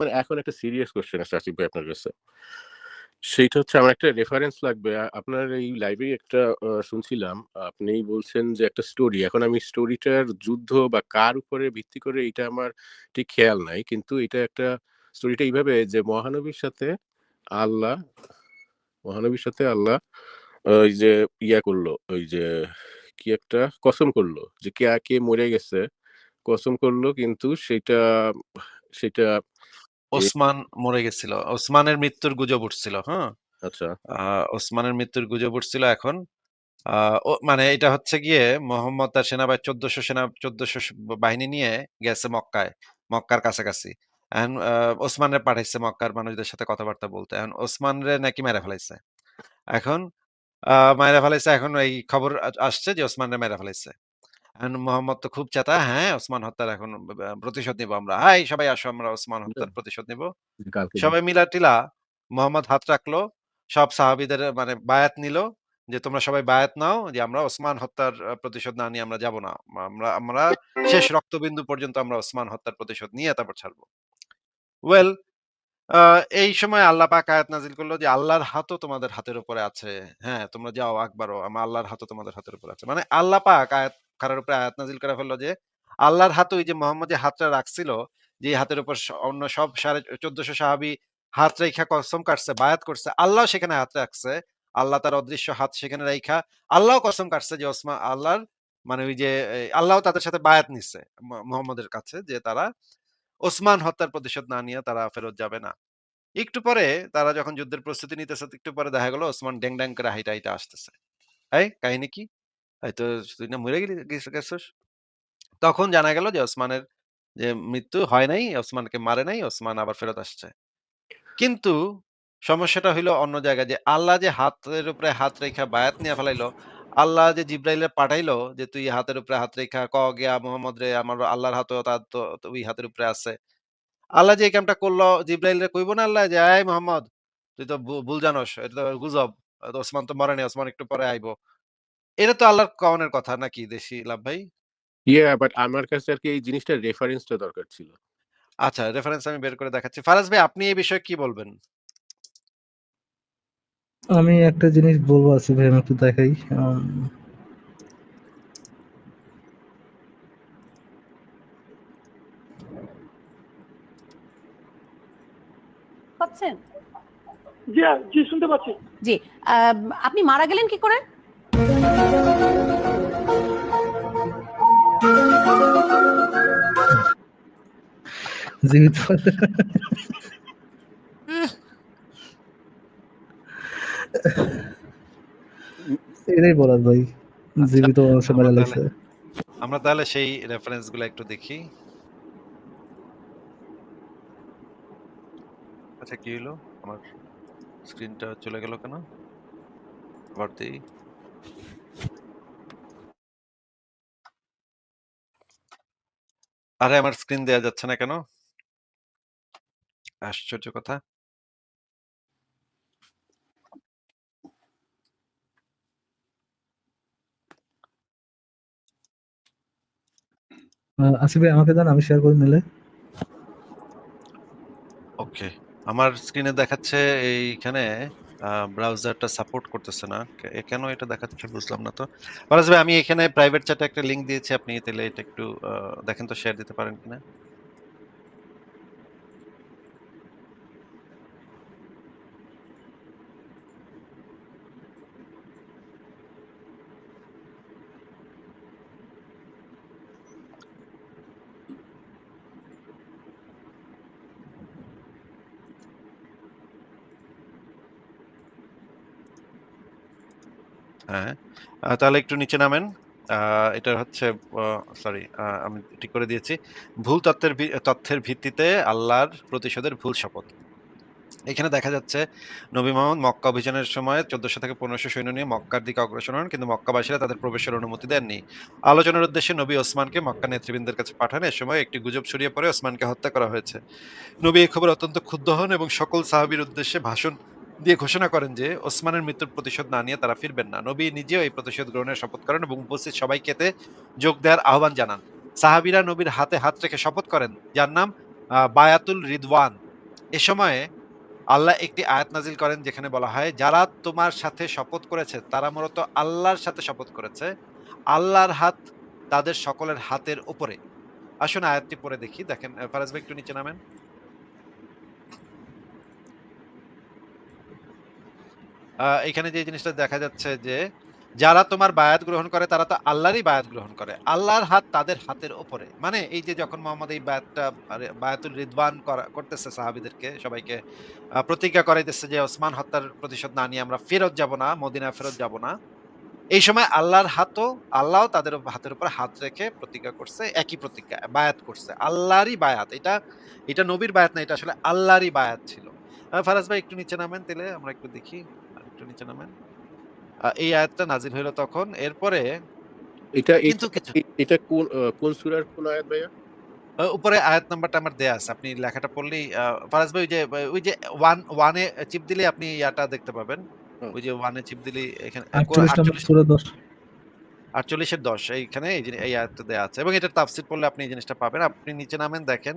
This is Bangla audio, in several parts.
মানে এখন একটা সিরিয়াস কোয়েশ্চেন আছে আসিফ ভাই আপনার কাছে। সেইটা হচ্ছে আমার একটা রেফারেন্স লাগবে। আপনার এই লাইভে একটা শুনছিলাম। আপনি বলছেন যে একটা স্টোরি। এখন আমি স্টোরিটার যুদ্ধ বা কার উপরে ভিত্তি করে এটা আমার ঠিক খেয়াল নাই। কিন্তু এটা একটা স্টোরিটা এইভাবে যে মহানবীর সাথে আল্লাহ মহানবীর সাথে আল্লাহ ওই যে ইয়া করল, ওই যে কি একটা কসম করল যে কে, কে মরে গেছে কসম করল কিন্তু সেটা সেইটা এ ওসমান মরে গেছিল। ওসমানের মৃত্যুর গুজব উঠছিল, হ্যাঁ? আচ্ছা। ওসমানের মৃত্যুর গুজব উঠছিল এখন। মানে এটা হচ্ছে গিয়ে মোহাম্মদ তার সেনাবাহিনী ১৪০০ সেনা ১৪০০ স বাহিনী নিয়ে গেছে মক্কায়। মক্কার কাছাকাছি। এখন আ ওসমানরে পাঠাইছে মক্কার মানুষদের সাথে কথাবার্তা বলতে। এখন ওসমানরে নাকি মেরে ফেলাইছে। এখন আ মাইরা ফেলাইছে এখন এই খবর আসছে যে ওসমানরে মেরে ফেলাইছে। মোহাম্মদ তো খুব চেতা, হ্যাঁ, ওসমান হত্যার এখন প্রতিশোধ নিবো আমরা। হাই সবাই আসো আমরা ওসমান হত্যার প্রতিশোধ নিবো। সবাই মিলা-টিলা মোহাম্মদ হাত রাখল। সব সাহাবীদের মানে বায়াত নিল যে তোমরা সবাই বায়াত নাও যে আমরা ওসমান হত্যার প্রতিশোধ না নিয়ে আমরা যাব না। আমরা আমরা শেষ রক্তবিন্দু পর্যন্ত আমরা ওসমান হত্যার প্রতিশোধ নিয়ে তারপর ছাড়বো। ওয়েল এই সময় আল্লাহ পাক আয়াত নাযিল করল যে আল্লাহর হাতও তোমাদের হাতের উপরে আছে। হ্যাঁ, তোমরা যাও আকবারও আমার আল্লাহর হাতও তোমাদের হাতের উপরে আছে। মানে আল্লাহ পাক আয়াত কারোর উপরে আয়াত নাযিল করে ফেলল যে আল্লাহর হাত ওই যে মোহাম্মদ হাতটা রাখছিল, যে হাতের উপর অন্য সব সাড়ে ১৪০০ সাহাবী হাত রাইখা কসম কাটছে, বায়াত করছে। আল্লাহ সেখানে হাত রাখছে। আল্লাহ তার অদৃশ্য হাত সেখানে রাইখা আল্লাহও কসম কাটছে যে ওসমা আল্লাহর মানে ওই যে এ আল্লাহও তাদের সাথে বায়াত নিছে ম মোহাম্মদের কাছে যে তারা ওসমান হত্যার প্রতিশোধ না নিয়ে তারা ফেরত যাবে না। একটু পরে তারা যখন যুদ্ধের প্রস্তুতি নিতেছে একটু পরে দেখা গেল ওসমান ড্যাং, ড্যাং করে হাইটা, হাইটা আসতেছে। এই কাহিনী কি? এই তো তুই না মরে গেলি গেছ গেছস? তখন জানা গেল যে ওসমানের যে মৃত্যু হয় নাই, ওসমানকে মারে নাই, ওসমান আবার ফেরত আসছে। কিন্তু সমস্যাটা হইল অন্য জায়গায় যে আল্লাহ যে হাতের উপরে হাত রেখা বায়াত নিয়ে ফেলাইলো, আল্লাহ যে জিব্রাইলে পাঠাইলো যে তুই হাতের উপরে হাত রেখা ক গিয়া মোহাম্মদ রে আমার আল্লাহর হাতও তার তো তো ওই হাতের উপরে আছে। আল্লাহ যে এই কামটা করল জিব্রাইলরে কইব না আল্লাহ যে, "এই মোহাম্মদ তুই তো ভুল জানোস। এটা তো গুজব। ওসমান তো মরে নাই। ওসমান একটু পরে আইবো।" এটা তো আল্লাহর কওনের কথা নাকি দেশি লাভ ভাই? ইয়া বাট আমার কাছে আরকি এই জিনিসটার রেফারেন্সটা দরকার ছিল। আচ্ছা রেফারেন্স আমি বের করে দেখাচ্ছি। ফারাজ ভাই আপনি এই বিষয়ে কি বলবেন? আমি একটা জিনিস বলব আসিফ ভাই আমি একটু দেখাই। পাচ্ছেন? জি, জি শুনতে পাচ্ছি। জি। আপনি মারা গেলেন কি করে? জীবিত এটাই বলার ভাই। আচ্ছা, জীবিত মানুষে আমরা মেরে তাহলে লাইছে। আমরা তাহলে সেই রেফারেন্সগুলা একটু দেখি। আচ্ছা কি হইল? আমার স্ক্রিনটা চলে গেল কেন? আবার দেই। আরে আমার স্ক্রিন দেয়া যাচ্ছে না কেন? আশ্চর্য কথা। আসিফ আমাকে দেন, আমি শেয়ার করে নিলে। ওকে। আমার স্ক্রিনে দেখাচ্ছে এইখানে ব্রাউজারটা সাপোর্ট করতেছে না। কেন এটা দেখাচ্ছে বুঝলাম না তো। ফারাজ ভাই, আমি এখানে প্রাইভেট চ্যাটে একটা লিংক দিয়েছি। আপনি তাহলে এটা একটু দেখেন তো শেয়ার দিতে পারেন কিনা? হ্যাঁ। তাহলে একটু নিচে নামেন। এটা হচ্ছে সরি আমি ঠিক করে দিয়েছি। ভুল তথ্যের তথ্যের ভিত্তিতে আল্লাহর প্রতিশোধের ভুল শপথ। এখানে দেখা যাচ্ছে, নবী মোহাম্মদ মক্কা অভিযানের সময় ১৪০০ থেকে পনেরোশো সৈন্য নিয়ে মক্কার দিকে অগ্রসর হন, কিন্তু মক্কাবাসীরা তাদের প্রবেশের অনুমতি দেননি। আলোচনার উদ্দেশ্যে নবী ওসমানকে মক্কা নেতৃবৃন্দের কাছে পাঠান। এ সময় একটি গুজব ছড়িয়ে পড়ে, ওসমানকে হত্যা করা হয়েছে। নবী এই খবর অত্যন্ত ক্ষুব্ধ হন এবং সকল সাহাবীর উদ্দেশ্যে ভাষণ দিয়ে ঘোষণা করেন যে, ওসমানের মৃত্যুর প্রতিশোধ না নিয়ে তারা ফিরবেন না। নবী নিজেও এই প্রতিশোধ গ্রহণের শপথ করেন এবং উপস্থিত সবাইকে এতে যোগ দেওয়ার আহ্বান জানান। সাহাবীরা নবীর হাতে হাত রেখে শপথ করেন, যার নাম বায়াতুল রিদওয়ান। এ সময়ে আল্লাহ একটি আয়াত নাজিল করেন যেখানে বলা হয়, যারা তোমার সাথে শপথ করেছে, তারা মূলত আল্লাহর সাথে শপথ করেছে। আল্লাহর হাত তাদের সকলের হাতের উপরে। আসুন আয়াতটি পরে দেখি। দেখেন ফারাজ ভাই একটু নিচে নামেন। এখানে যে জিনিসটা দেখা যাচ্ছে যে যারা তোমার বায়াত গ্রহণ করে, তারা তো আল্লাহরই বায়াত গ্রহণ করে। আল্লাহর হাত তাদের হাতের উপরে মানে এই যে যখন মোহাম্মদ এই বায়াতটা বায়াতুল করা, করতেছে সাহাবীদেরকে, সবাইকে প্রতিজ্ঞা করাইতেছে যে ওসমান হত্যার প্রতিশোধ না নিয়ে আমরা ফেরত যাব না মদিনা ফেরত যাব না। এই সময় আল্লাহর হাতও আল্লাহ তাদের হাতের উপর হাত রেখে প্রতিজ্ঞা করছে, একই প্রতিজ্ঞা, বায়াত করছে। আল্লাহরই বায়াত। এটা এটা নবীর বায়াত না, এটা আসলে আল্লাহরই বায়াত ছিল। ফারাজ ভাই, একটু নিচে নামেন, তাহলে আমরা একটু দেখি। একটু নিচে নামেন। এই আয়াতটা নাজিল হইল তখন। এরপরে এটা কিন্তু এটা কিছু এটা কোন কোন সূরার কোন আয়াত ভাইয়া? উপরে আয়াত নাম্বারটা আমার দেয়া আছে। আপনি লেখাটা পড়লেই ফারাজ ভাই ওই যে ওই যে ওয়ান ওয়ানে চিপ দিলে আপনি ইয়াটা দেখতে পাবেন। ওই যে ওয়ানে চিপ দিলে এখানে আটচল্লিশ নম্বর সুরা দশ। আটচল্লিশের দশ এইখানে এই আয়াতটা দেওয়া আছে। এবং এটা তাফসির পড়লে আপনি এই জিনিসটা পাবেন। আপনি নিচে নামেন দেখেন।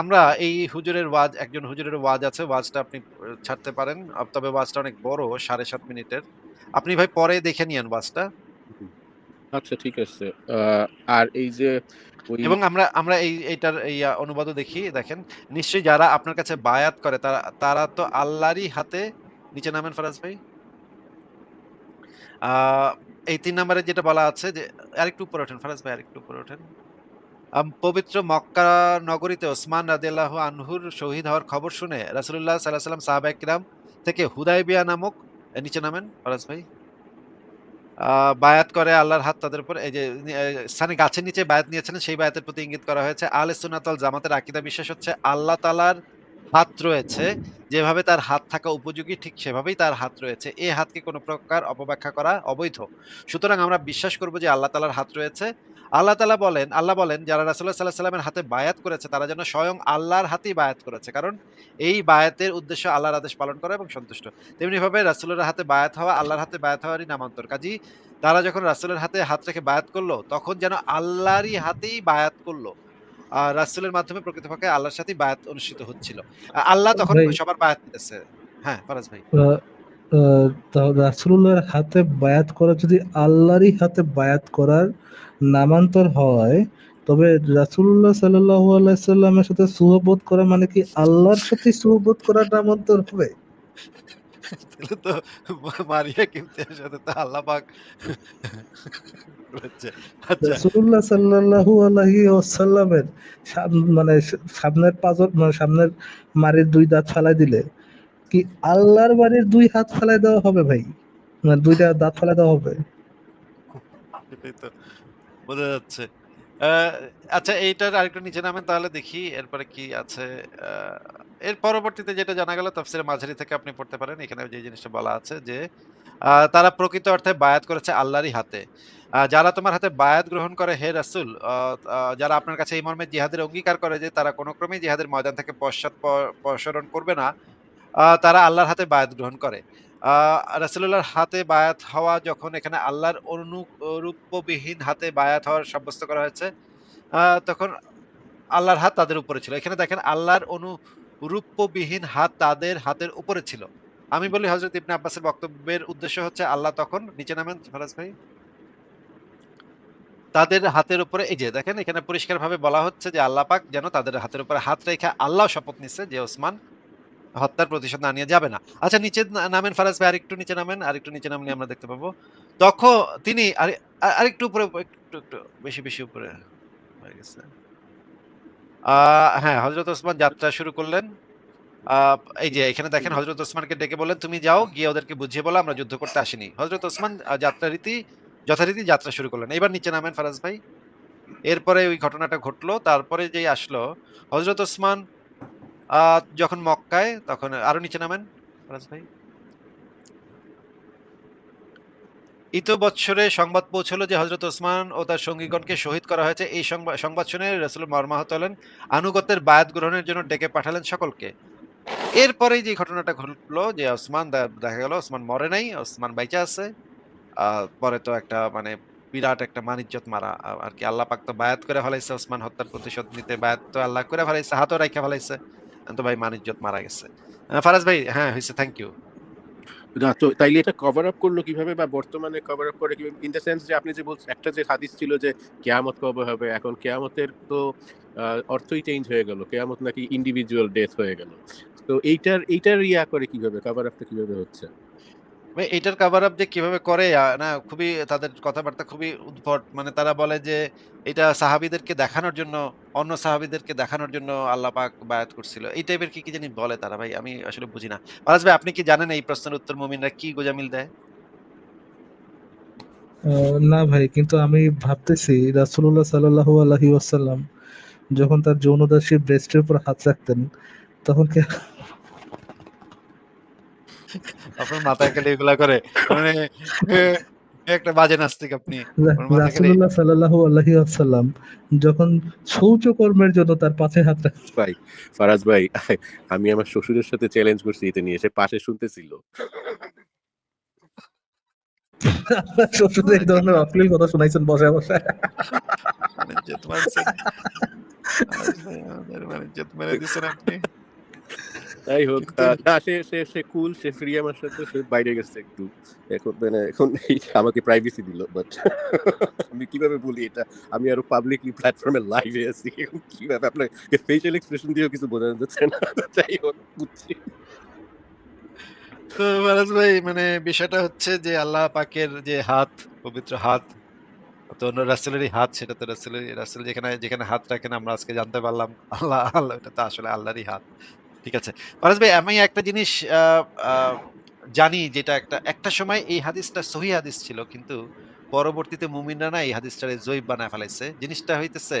আমরা এই হুজুরের ওয়াজ একজন হুজুরের ওয়াজ আছে ওয়াজটা আপনি ছাড়তে পারেন। তবে ওয়াজটা অনেক বড় সাড়ে সাত মিনিটের। আপনি ভাই পরে দেখে নিয়েন ওয়াজটা। আচ্ছা ঠিক আছে। আর এই যে এবং আমরা আমরা এই এইটার এই অনুবাদও দেখি দেখেন। নিশ্চয়ই যারা আপনার কাছে বায়াত করে তারা তারা তো আল্লাহরই হাতে নিচে নামেন ফরাজ ভাই। আহ, এই তিন নম্বরে যেটা বলা আছে যে আরেকটু উপরে ওঠেন ফরাজ ভাই আরেকটু উপরে ওঠেন। পবিত্র মক্কা নগরীতে ওসমান রাদিয়াল্লাহু আনহুর শহীদ হওয়ার খবর শুনে রাসুল্লাহ আলাইহি সাল্লাম সাহাবা একরাম থেকে হুদায়বিয়া নামক নিচে নামেন, ফরাজ ভাই। বায়াত করে আল্লাহর হাত তাদের উপর, এই যে স্থানে গাছের নিচে বায়াত নিয়েছিলেন, সেই বায়াতের প্রতি ইঙ্গিত করা হয়েছে আল সুনাতল জামাতের আকিদা বিশ্বাস হচ্ছে আল্লাহ তালার হাত রয়েছে, যেভাবে তার হাত থাকা উপযোগী, ঠিক সেভাবেই তার হাত রয়েছে। এই হাতকে কোনো প্রকার অপব্যাখ্যা করা অবৈধ। সুতরাং আমরা বিশ্বাস করব যে আল্লাহ তালার হাত রয়েছে আল্লাহ তালা বলেন আল্লাহ বলেন যারা রাসুল্লাহ সাল্লাহ সাল্লামের হাতে বায়াত করেছে তারা যেন স্বয়ং আল্লাহর হাতেই বায়াত করেছে। কারণ এই বায়াতের উদ্দেশ্য আল্লাহর আদেশ পালন করা এবং সন্তুষ্ট। তেমনি ভাবে রাসুলের হাতে বায়াত হওয়া আল্লাহর হাতে বায়াত হওয়ারই নামান্তর। কাজী তারা যখন রাসুলের হাতে হাত রেখে বায়াত করল তখন যেন আল্লাহরই হাতেই বায়াত করল। আর রাসুলের মাধ্যমে প্রকৃতপক্ষে আল্লাহর সাথেই বায়াত অনুষ্ঠিত হচ্ছিল। আল্লাহ তখন সবার বায়াত নিতেছে হ্যাঁ ফরাজ ভাই। রাসূলুল্লাহর হাতে বায়াত করা যদি আল্লাহরই হাতে বায়াত করার নামান্তর হয় তবে রাসূলুল্লাহ সাল্লাল্লাহু আলাইহি সাল্লামের সাথে সুহবত করা মানে কি আল্লাহর সাথে সুহবত করার নামান্তর হবে? তাহলে তো মা- মারিয়া কিমতিয়ার সাথে তো আল্লাহ পাক আচ্ছা। রাসূলুল্লাহ সাল্লাল্লাহু আলাইহি ওয়াসাল্লামের মানে সামনের পাঁজর মানে সামনের মারির দুই দাঁত ফালাই দিলে কি আল্লাহর বাড়ির দুই হাত ফালাই দেওয়া হবে ভাই? মানে দুইটা দাঁত ফালাই দেওয়া হবে। বোঝা যাচ্ছে। আচ্ছা এইটার আরেকটু নিচে নামেন তাহলে দেখি, এরপরে কি আছে। এর পরবর্তীতে যেটা জানা গেল মাঝারি থেকে আপনি পড়তে পারেন। এখানে যে জিনিসটা বলা আছে যে তারা প্রকৃত অর্থে বায়াত করেছে আল্লাহরই হাতে। যারা তোমার হাতে বায়াত গ্রহণ করে, হে রাসূল যারা আপনার কাছে এই মর্মে জিহাদের অঙ্গীকার করে যে তারা কোনো ক্রমেই জিহাদের ময়দান থেকে পশ্চাৎ প- পসরণ করবে না তারা আল্লাহর হাতে বায়াত গ্রহণ করে। আহ রাসূলুল্লাহর হাতে বায়াত হওয়া যখন এখানে আল্লাহর অনুরূপবিহীন হাতে বায়াত হওয়ার সাব্যস্ত করা হয়েছে তখন আল্লাহর হাত তাদের উপরে ছিল। এখানে দেখেন আল্লাহর অনুরূপবিহীন হাত তাদের হাতের উপরে ছিল। আমি বলি হজরত ইবনে আব্বাসের বক্তব্যের উদ্দেশ্য হচ্ছে আল্লাহ তখন নিচে নামেন, ফরাজ ভাই। তাদের হাতের উপরে, এই যে দেখেন এখানে পরিষ্কারভাবে বলা হচ্ছে যে আল্লাহ পাক যেন তাদের হাতের উপরে হাত রেখে আল্লাহ শপথ নিচ্ছে যে ওসমান হত্যার প্রতিশোধ না নিয়ে যাবে না। আচ্ছা নিচে নামেন ফারাজ ভাই, আরেকটু নিচে নামেন, আরেকটু নিচে নামলে আমরা দেখতে পাবো। তখন তিনি আরে- আরেকটু উপরে, একটু একটু, বেশি বেশি উপরে হয়ে গেছে। হ্যাঁ হজরত ওসমান যাত্রা শুরু করলেন। এই যে, এখানে দেখেন হজরত ওসমানকে ডেকে বললেন, তুমি যাও, গিয়ে ওদেরকে বুঝিয়ে বলো, আমরা যুদ্ধ করতে আসিনি। হজরত ওসমান যাত্রা রীতি, যথারীতি যাত্রা শুরু করলেন। এবার নিচে নামেন ফারাজ ভাই। এরপরে ওই ঘটনাটা ঘটলো, তারপরে যেই আসলো হজরত ওসমান যখন মক্কায়, তখন আরও নিচে নামেন ভাই। ইতো বৎসরে সংবাদ পৌঁছলো যে হজরত ওসমান ও তার সঙ্গীগণকে শহীদ করা হয়েছে। এই সংবাদ শুনে রসুল মর্মাহত হলেন। আনুগত্যের বায়াত গ্রহণের জন্য ডেকে পাঠালেন সকলকে। এরপরেই যে ঘটনাটা ঘটলো যে ওসমান দেখা গেল ওসমান মরে নাই, ওসমান বাইচা আছে। পরে তো একটা মানে বিরাট একটা মানিজ্যত মারা। আর কি আল্লাহ পাক তো বায়াত করে ফেলাইছে, ওসমান হত্যার প্রতিশোধ নিতে বায়াত তো আল্লাহ করে ফেলাইছে, হাতও রাখা ফেলাইছে। তো ভাই মানিজ্জত মারা গেছে। ফারাজ ভাই হ্যাঁ হয়েছে থ্যাংক ইউ না, তো তাইলে এটা কভার আপ করল কীভাবে বা বর্তমানে কভার আপ করে কীভাবে? ইন দ্য সেন্স যে আপনি যে বলছেন একটা যে হাদিস ছিল যে কেয়ামত কবে হবে, এখন কেয়ামতের তো অর্থই চেঞ্জ হয়ে গেল। কেয়ামত নাকি ইন্ডিভিজুয়াল ডেথ হয়ে গেল। তো এইটার এইটার ইয়া করে কীভাবে কভার আপটা কীভাবে হচ্ছে? ভাই এইটার কভার আপ যে কীভাবে করে না, খুবই তাদের কথাবার্তা খুবই উদ্ভট। মানে তারা বলে যে, এটা সাহাবীদেরকে দেখানোর জন্য, অন্য সাহাবীদেরকে দেখানোর জন্য আল্লাহ পাক বায়াত করছিল। এই টাইপের কি কি জানি বলে তারা ভাই, আমি আসলে বুঝি না ফারাজ ভাই, আপনি কি জানেন এই প্রশ্নের উত্তর মুমিনরা কি গোজামিল দেয়? না ভাই, কিন্তু আমি ভাবতেছি, রাসূলুল্লাহ সাল্লাল্লাহু আলাইহি ওয়াসাল্লাম যখন তার যৌনদাসী ব্রেস্টের উপর হাত রাখতেন, তখন কি আপনার মাথায় গেলে এগুলা করে। মানে একটা বাজে নাস্তিক আপনি। খালি- রাসূলুল্লাহ সাল্লাল্লাহু আলাইহি ওয়াসাল্লাম যখন শৌচকর্মের জন্য তার পাশে হাত রাখতেন ভাই ফারাজ ভাই আমি আমার শ্বশুরের সাথে চ্যালেঞ্জ করছি এটা নিয়ে সে পাশে শুনতেছিল। আপনার শ্বশুর এই ধরনের অশ্লীল কথা শোনাইছেন বসে বসে। বাণিজ্যত মারছেন ফারাজ ভাই, আমাদের বাণিজ্যত মেরে দিচ্ছেন আপনি। যাই হোক না সে সে সে কুল সে ফ্রি আমার সাথে সে বাইরে গেছে একটু। এখন মানে এখন আমাকে প্রাইভেসি দিল বাট আমি কীভাবে বলি এটা? আমি আরও পাবলিকলি প্ল্যাটফর্মে লাইভে আছি এখন কীভাবে ফেশিয়াল এক্সপ্রেশন দিয়েও কিছু বোঝানো যাচ্ছে না? যাই হোক বুঝছি। তো ফারাজ ভাই মানে বিষয়টা হচ্ছে যে আল্লাহ পাকের যে হাত পবিত্র হাত তো অন্য রাসেলেরই হাত সেটা তো রাসেলের রাসেল যেখানে যেখানে হাত রাখেন আমরা আজকে জানতে পারলাম আল্লাহ আল্লাহ এটা তো আসলে আল্লাহরই হাত। ঠিক আছে। ফারাজ ভাই, আমি একটা জিনিস জানি যেটা একটা একটা সময় এই হাদিসটা সহি হাদিস ছিল, কিন্তু পরবর্তীতে মুমিনরা না এই হাদিসটারে জৈব বানায় ফেলাইছে। জিনিসটা হইতেছে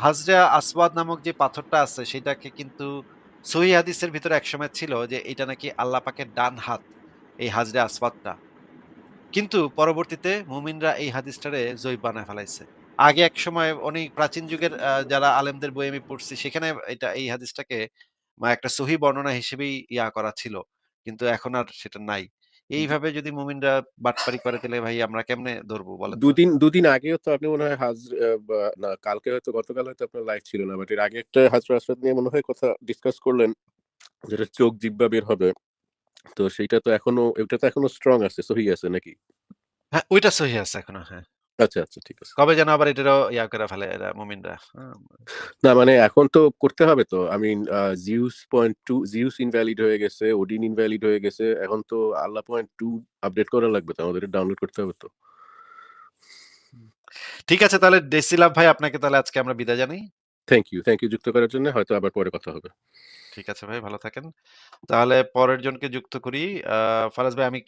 হাজরা আসওয়াদ নামক যে পাথরটা আছে, সেটাকে কিন্তু সহি হাদিসের ভিতরে একসময় ছিল যে এটা নাকি আল্লাহ পাকের ডান হাত, এই হাজরা আসওয়াদটা। কিন্তু পরবর্তীতে মুমিনরা এই হাদিসটারে জৈব বানায় ফেলাইছে। আগে এক সময় অনেক প্রাচীন যুগের যারা আলেমদের বই আমি পড়ছি, সেখানে এটা, এই হাদিসটাকে একটা সহি বর্ণনা হিসেবেই ইয়া করা ছিল। কিন্তু এখন আর সেটা নাই। এইভাবে যদি মুমিনরা বাটপারি করে তাহলে ভাই আমরা কেমনে ধরবো বলেন দুদিন দুদিন আগেও তো আপনি মনে হয় হাজ না কালকে হয়তো গতকাল হয়তো আপনার লাইভ ছিল না। বাট এর আগে একটা হাজরা আসরাত নিয়ে মনে হয় কথা ডিসকাস করলেন যেটা চোখ জিব্বা বের হবে। তো সেইটা তো এখনও এটা তো এখনও স্ট্রং আছে সহি আছে নাকি? হ্যাঁ ওইটা সহি আছে এখনও হ্যাঁ। আচ্ছা আচ্ছা ঠিক আছে। কবে যেন আবার এটারও ইয়া করে ফেলে এরা মুমিনরা। না মানে এখন তো করতে হবে তো। I mean Zeus point to Zeus invalid হয়ে গেছে ওডিন ইনভ্যালিড হয়ে গেছে। এখন তো আল্লাহ পয়েন্ট টু আপডেট করা লাগবে তো আমাদের ডাউনলোড করতে হবে তো। ঠিক আছে তাহলে ডেসিলাভ ভাই আপনাকে তাহলে আজকে আমরা বিদায় জানাই। থ্যাংক ইউ থ্যাংক ইউ যুক্ত করার জন্য। হয়তো আবার পরে কথা হবে। ঠিক আছে ভাই ভালো থাকেন। তাহলে পরের জনকে যুক্ত করি। আহ ফারাজ ভাই আমি